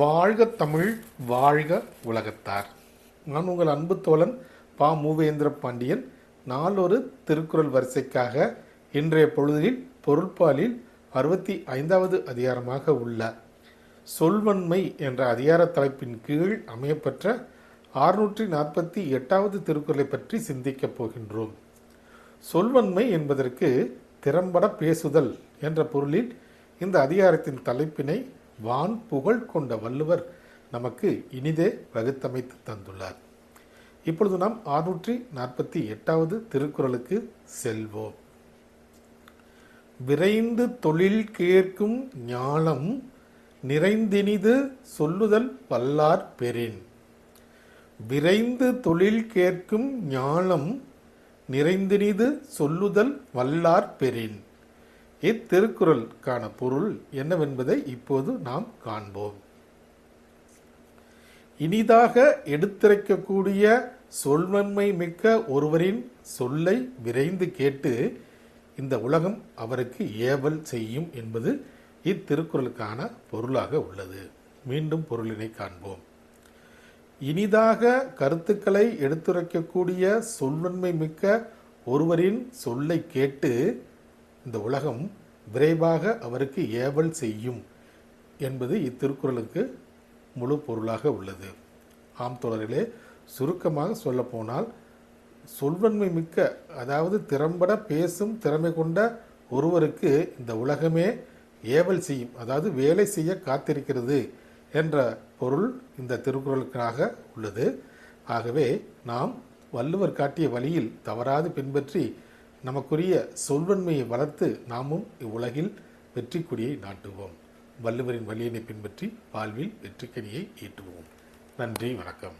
வாழ்க தமிழ் வாழ்க உலகத்தார். நான் உங்கள் அன்பு தோழன் பா. மூவேந்திர பாண்டியன். நாளொரு திருக்குறள் வரிசைக்காக இன்றைய பொழுதில் பொருட்பாலில் அறுபத்தி ஐந்தாவது அதிகாரமாக உள்ள சொல்வன்மை என்ற அதிகார தலைப்பின் கீழ் அமையப்பெற்ற ஆறுநூற்றி நாற்பத்தி எட்டாவது திருக்குறளை பற்றி சிந்திக்கப் போகின்றோம். சொல்வன்மை என்பதற்கு திறம்பட பேசுதல் என்ற பொருளில் இந்த அதிகாரத்தின் தலைப்பினை வான் புகழ் கொண்ட வள்ளுவர் நமக்கு இனிதே வகுத்தமைத்து தந்துள்ளார். இப்பொழுது நாம் ஆறுநூற்றி நாற்பத்தி எட்டாவது திருக்குறளுக்கு செல்வோம். விரைந்து தொழில் கேட்கும் ஞானம் நிறைந்தினிது சொல்லுதல் வல்லார் பெறின். விரைந்து தொழில் கேட்கும் ஞானம் நிறைந்தினிது சொல்லுதல் வல்லார் பெறின். இத்திருக்குறளுக்கான பொருள் என்னவென்பதை இப்போது நாம் காண்போம். இனிதாக எடுத்துரைக்கக்கூடிய சொல்வன்மை மிக்க ஒருவரின் சொல்லை விரைந்து கேட்டு இந்த உலகம் அவருக்கு ஏவல் செய்யும் என்பது இத்திருக்குறளுக்கான பொருளாக உள்ளது. மீண்டும் பொருளினை காண்போம். இனிதாக கருத்துக்களை எடுத்துரைக்கக்கூடிய சொல்வன்மை மிக்க ஒருவரின் சொல்லை கேட்டு இந்த உலகம் விரைவாக அவருக்கு ஏவல் செய்யும் என்பது இத்திருக்குறளுக்கு முழு பொருளாக உள்ளது. ஆம் தொடரிலே சுருக்கமாக சொல்லப்போனால் சொல்வன்மை மிக்க அதாவது திறம்பட பேசும் திறமை கொண்ட ஒருவருக்கு இந்த உலகமே ஏவல் செய்யும் அதாவது வேலை செய்ய காத்திருக்கிறது என்ற பொருள் இந்த திருக்குறளுக்காக உள்ளது. ஆகவே நாம் வள்ளுவர் காட்டிய வழியில் தவறாது பின்பற்றி நமக்குரிய சொல்வன்மையை வளர்த்து நாமும் இவ்வுலகில் வெற்றி கொடியை நாட்டுவோம். வள்ளுவரின் வழியினை பின்பற்றி வாழ்வில் வெற்றிக்கனியை ஈட்டுவோம். நன்றி வணக்கம்.